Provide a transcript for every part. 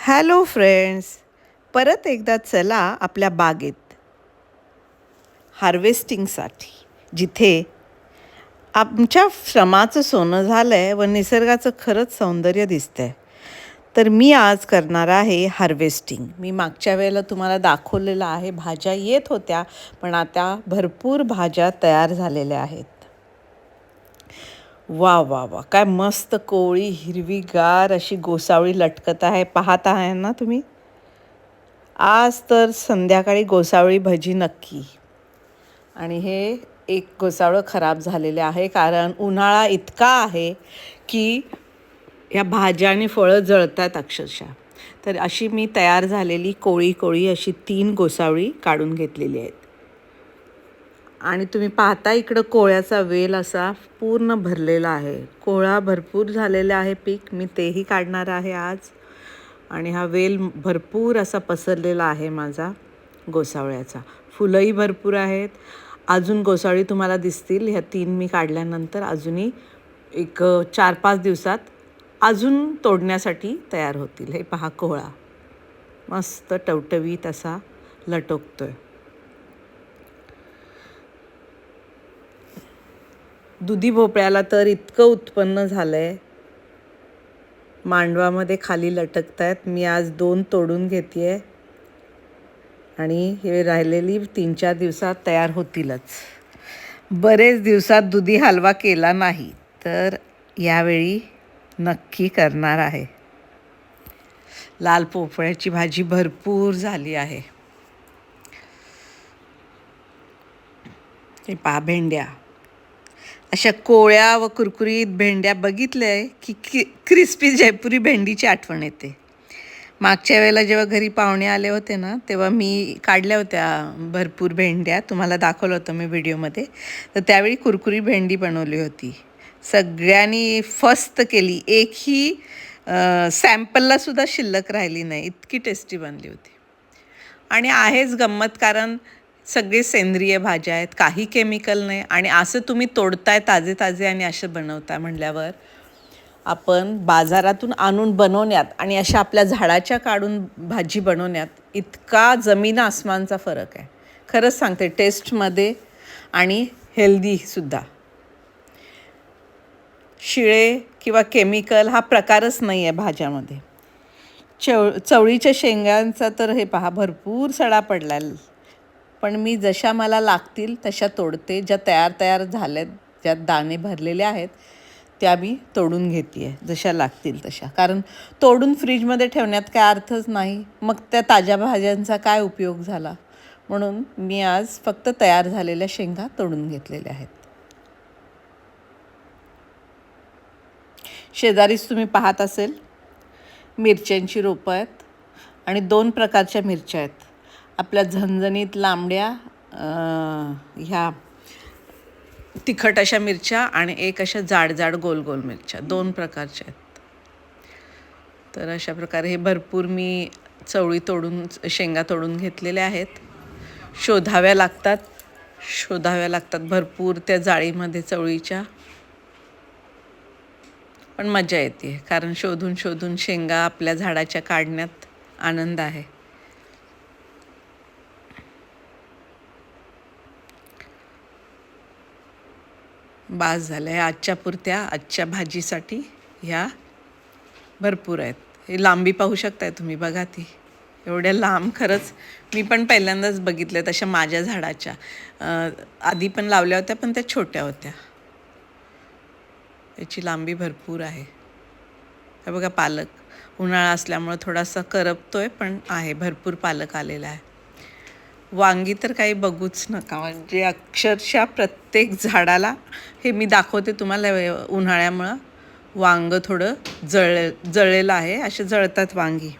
Hello friends परत एकदा चला आपल्या बागेत. हार्वेस्टिंगसाठी जिथे आमच्या श्रमाचं सोनं झालं आहे व निसर्गाचं खरंच सौंदर्य दिसतं आहे तर मी आज करणार आहे हार्वेस्टिंग. मी मागच्या वेळेला तुम्हाला दाखवलेलं आहे भाज्या येत होत्या पण आता भरपूर भाज्या तयार झालेल्या आहेत. वा वा वा. काय मस्त कोळी हिरवीगार अशी गोसावळी लटकत आहे. पाहत आहे ना तुम्ही? आज तर संध्याकाळी गोसावळी भजी नक्की. आणि हे एक गोसावळं खराब झालेले आहे कारण उन्हाळा इतका आहे की ह्या भाज्या आणि फळं जळतात अक्षरशः. तर अशी मी तयार झालेली कोळी कोळी अशी तीन गोसावळी काढून घेतलेली आहेत. आणि तुम्ही पाहता इकडं कोळ्याचा वेल असा पूर्ण भरलेला आहे. कोळा भरपूर झालेला आहे पीक. मी तेही काढणार आहे आज. आणि हा वेल भरपूर असा पसरलेला आहे माझा गोसावळ्याचा. फुलंही भरपूर आहेत. अजून गोसावळी तुम्हाला दिसतील. ह्या तीन मी काढल्यानंतर अजूनही एक चार पाच दिवसात अजून तोडण्यासाठी तयार होतील. हे पहा कोहळा मस्त टवटवीत असा आहे दुधी भोपळ्याला तर इतकं उत्पन्न झालं आहे मांडवामध्ये खाली लटकत आहेत मी आज दोन तोडून घेते आहे आणि हे राहिलेली तीन चार दिवसात तयार होतीलच. बरेच दिवसात दुधी हलवा केला नाही तर यावेळी नक्की करणार आहे. लाल पोपळ्याची भाजी भरपूर झाली आहे. हे पा भेंड्या. अशा कोळ्या व कुरकुरीत भेंड्या बघितल्या आहे की कि क्रिस्पी जयपुरी भेंडीची आठवण येते. मागच्या वेळेला जेव्हा घरी पाहुणे आले होते ना तेव्हा मी काढल्या होत्या भरपूर भेंड्या. तुम्हाला दाखवलं होतं मी व्हिडिओमध्ये. तर त्यावेळी कुरकुरी भेंडी बनवली होती. सगळ्यांनी फस्त केली. एकही सॅम्पललासुद्धा शिल्लक राहिली नाही. इतकी टेस्टी बनली होती. आणि आहेच गंमत कारण सगळे सेंद्रिय भाज्या आहेत काही केमिकल नाही आणि असं तुम्ही तोडताय ताजे ताजे आणि असं बनवताय म्हणल्यावर आपण बाजारातून आणून बनवण्यात आणि अशा आपल्या झाडाच्या काढून भाजी बनवण्यात इतका जमीन आसमानचा फरक आहे. खरंच सांगते टेस्टमध्ये आणि हेल्दीसुद्धा शिळे किंवा केमिकल हा प्रकारच नाही आहे भाज्यामध्ये. चव चवळीच्या शेंगांचा तर हे पहा भरपूर सडा पडला पण मी जशा मला लागतील तशा तोडते. ज्या तयार तयार झाल्यात ज्यात दाणे भरलेले आहेत त्या मी तोडून घेते आहे जशा लागतील तशा. कारण तोडून फ्रीजमध्ये ठेवण्यात काय अर्थच नाही. मग त्या ताज्या भाज्यांचा काय उपयोग झाला? म्हणून मी आज फक्त तयार झालेल्या शेंगा तोडून घेतलेल्या आहेत. शेजारीच तुम्ही पाहत असेल मिरच्यांची रोपं आहेत आणि दोन प्रकारच्या मिरच्या आहेत. आपल्या झणझणीत लांबड्या ह्या तिखट अशा मिरच्या आणि एक अशा जाड जाड गोल गोल मिरच्या. दोन प्रकारच्या आहेत. तर अशा प्रकारे हे भरपूर मी चवळी तोडून शेंगा तोडून घेतलेल्या आहेत. शोधाव्या लागतात. शोधाव्या लागतात भरपूर त्या जाळीमध्ये चवळीच्या. पण मजा येते कारण शोधून शोधून शेंगा आपल्या झाडाच्या काढण्यात आनंद आहे. बास झालं आहे आजच्या पुरत्या आजच्या भाजीसाठी ह्या भरपूर आहेत. हे लांबी पाहू शकताय तुम्ही बघा ती. एवढ्या लांब खरंच मी पण पहिल्यांदाच बघितल्या तशा माझ्या झाडाच्या. आधी पण लावल्या होत्या पण त्या छोट्या होत्या. याची लांबी भरपूर आहे. हे बघा पालक. उन्हाळा असल्यामुळं थोडासा करपतो आहे पण आहे भरपूर पालक आलेला आहे. वांगी तर काही बघूच नका. म्हणजे अक्षरशः प्रत्येक झाडाला हे मी दाखवते तुम्हाला उन्हाळ्यामुळं वांग थोडं जळ जळलेलं आहे असे जळतात वांगी.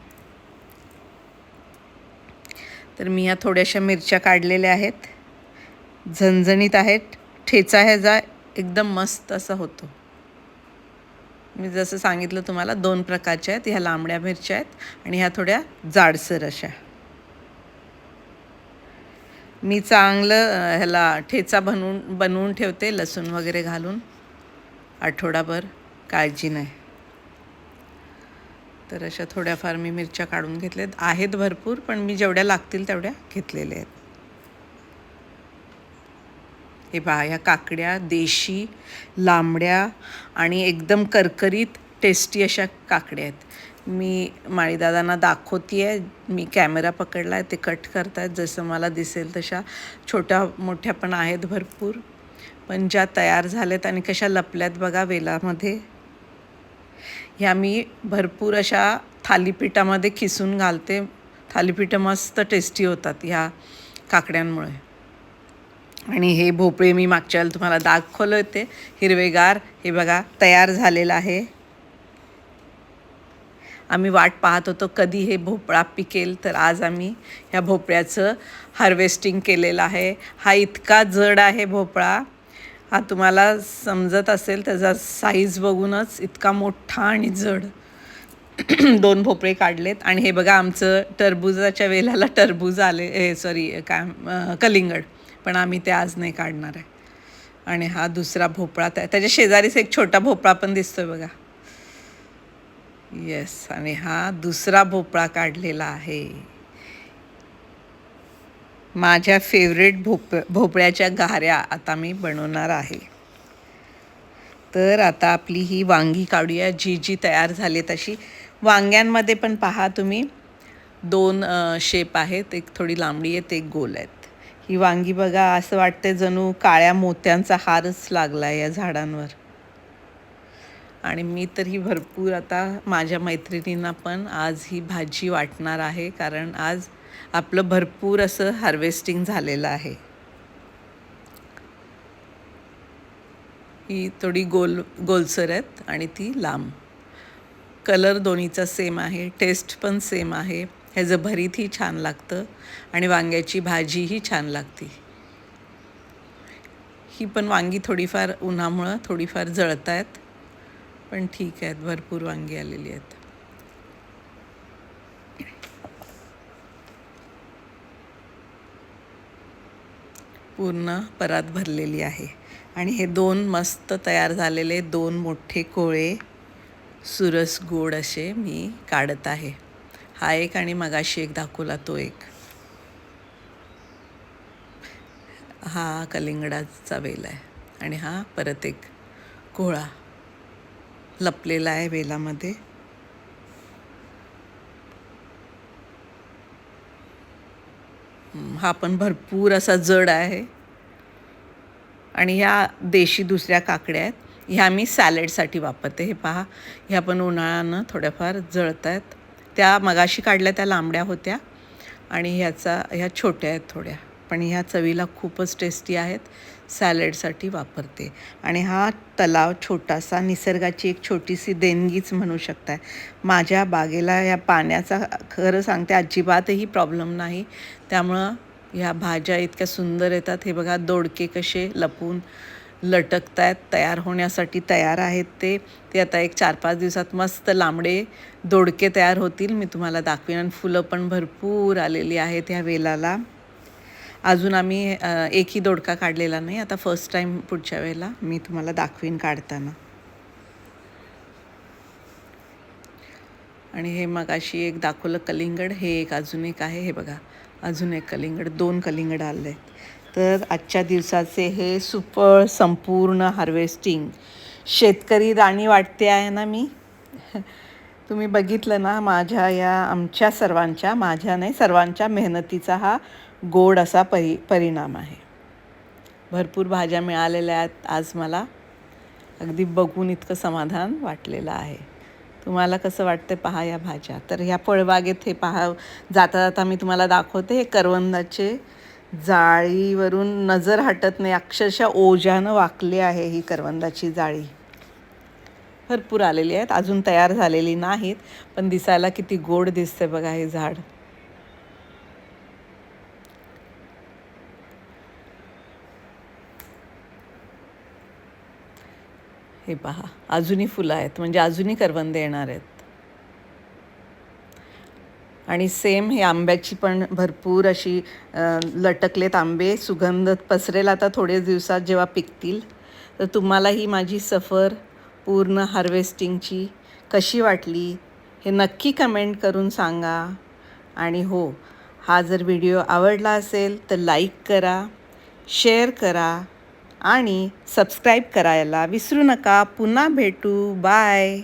तर मी ह्या थोड्याशा मिरच्या काढलेल्या आहेत. झणझणीत आहेत. ठेचा ह्याचा एकदम मस्त असा होतो. मी जसं सांगितलं तुम्हाला दोन प्रकारच्या आहेत. ह्या लांबड्या मिरच्या आहेत आणि ह्या थोड्या जाडसर अशा. मी चांगलं ह्याला ठेचा बनवून बनवून ठेवते लसूण वगैरे घालून. आठवडाभर काळजी नाही. तर अशा थोड्याफार मी मिरच्या काढून घेतल्यात. आहेत भरपूर पण मी जेवढ्या लागतील तेवढ्या घेतलेल्या आहेत. हे पहा ह्या काकड्या देशी लांबड्या आणि एकदम करकरीत टेस्टी अशा काकड्या आहेत. मी माळीदादांना दाखवते आहे मी कॅमेरा पकडला आहे. ते कट करतायत. जसं मला दिसेल तशा छोट्या मोठ्या पण आहेत भरपूर. पण ज्या तयार झाल्यात आणि कशा लपल्यात बघा वेलामध्ये. ह्या मी भरपूर अशा थालीपीठामध्ये खिसून घालते. थालीपीठं मस्त टेस्टी होतात ह्या काकड्यांमुळे. आणि हे भोपळे मी मागच्या वेळेला तुम्हाला दाखवलं होते. हिरवेगार हे बघा तयार झालेलं आहे. आम्ही वाट पाहत होतो कधी हे भोपळा पिकेल तर आज आम्ही ह्या भोपळ्याचं हार्वेस्टिंग केलेलं आहे. हा इतका जड आहे भोपळा. हा तुम्हाला समजत असेल त्याचा साईज बघूनच इतका मोठा आणि जड. दोन भोपळे काढलेत आणि हे बघा आमचं टरबुजाच्या वेलाला टरबूज आले हे सॉरी काय कलिंगड. पण आम्ही ते आज नाही काढणार आहे. आणि हा दुसरा भोपळा त्या त्याच्या शेजारीच एक छोटा भोपळा पण दिसतोय बघा. येस आणि हा दुसरा भोपळा काढलेला आहे. माझ्या फेवरेट भोप भोपळ्याच्या घाऱ्या आता मी बनवणार आहे. तर आता आपली ही वांगी काढूया. जी जी तयार झाली तशी. वांग्यांमध्ये पण पहा तुम्ही. दोन शेप आहेत. एक थोडी लांबडी आहेत एक गोल आहेत. ही वांगी बघा असं वाटते जणू काळ्या मोत्यांचा हारच लागला आहे या झाडांवर. आणि मी तर ही भरपूर आता माझ्या मैत्रिणींना पण आज ही भाजी वाटणार आहे कारण आज आपलं भरपूर असं हार्वेस्टिंग झालेलं आहे. ही थोडी गोल गोलसर आहेत आणि ती लांब. कलर दोन्हीचा सेम आहे टेस्ट पण सेम आहे. ह्याचं भरीतही छान लागतं आणि वांग्याची भाजीही छान लागते. ही पण वांगी थोडीफार उन्हामुळं थोडीफार जळत आहेत पण ठीक आहेत भरपूर वांगी आलेली आहेत. पूर्ण परात भरलेली आहे. आणि हे दोन मस्त तयार झालेले दोन मोठे कोळे सुरस गोड असे मी काढत आहे. हा एक आणि मगाशी एक दाखवला तो एक. हा कलिंगडाचा वेल आहे. आणि हा परत एक कोळा. लपलेला आहे वेलामध्ये. हा पण भरपूर असा जड आहे. आणि ह्या देशी दुसऱ्या काकड्या आहेत. ह्या मी सॅलेडसाठी वापरते. हे पहा ह्या पण उन्हाळ्यानं थोड्याफार जळत आहेत त्या मगाशी काढल्या त्या लांबड्या होत्या आणि ह्याचा ह्या छोट्या आहेत थोड्या. पण ह्या चवीला खूपच टेस्टी आहेत. सॅलेडसाठी वापरते. आणि हा तलाव छोटासा निसर्गाची एक छोटीशी देणगीच म्हणू शकताय. माझ्या बागेला या पाण्याचा खरं सांगते अजिबातही प्रॉब्लेम नाही. त्यामुळं ह्या भाज्या इतक्या सुंदर येतात. हे बघा दोडके कसे लपून लटकत आहेत तयार होण्यासाठी तयार आहेत ते. ते आता एक चार पाच दिवसात मस्त लांबडे दोडके तयार होतील. मी तुम्हाला दाखवीन. आणि फुलं पण भरपूर आलेली आहेत ह्या वेलाला. अजून आम्ही एकही दोडका काढलेला नाही. आता फर्स्ट टाईम पुढच्या वेळेला मी तुम्हाला दाखवीन काढताना. आणि हे मग अशी एक दाखवलं कलिंगड हे एक अजून एक आहे. हे बघा अजून एक कलिंगड दोन कलिंगड आले आहेत तर आजच्या दिवसाचे हे सुफळ संपूर्ण हार्वेस्टिंग. शेतकरी राणी वाटते आहे ना मी? तुम्ही बघितलं ना माझ्या या आमच्या सर्वांच्या माझ्या नाही सर्वांच्या मेहनतीचा हा गोड असा परि परिणाम आहे. भरपूर भाज्या मिळालेल्या आहेत आज मला अगदी बघून इतकं समाधान वाटलेलं आहे. तुम्हाला कसं वाटतं पहा या भाज्या. तर ह्या फळबागेत हे पहा जाता जाता मी तुम्हाला दाखवते हे करवंदाचे जाळीवरून नजर हटत नाही अक्षरशः ओझ्यानं वाकले आहे ही करवंदाची जाळी. भरपूर आलेली आहेत अजून तयार झालेली नाहीत पण दिसायला किती गोड दिसते बघा हे झाड. हे पहा अजूनही फुलं आहेत म्हणजे अजूनही करवंदे येणार आहेत. आणि सेम हे आंब्याची पण भरपूर अशी लटकलेत आंबे सुगंध पसरेल आता थोडे दिवसात जेव्हा पिकतील. तर तुम्हाला ही माझी सफर पूर्ण हार्वेस्टिंगची कशी वाटली हे नक्की कमेंट करून सांगा. आणि हो हा जर व्हिडिओ आवडला असेल तर लाईक करा शेअर करा. आणि सबस्क्राईब करायला विसरू नका. पुन्हा भेटू. बाय.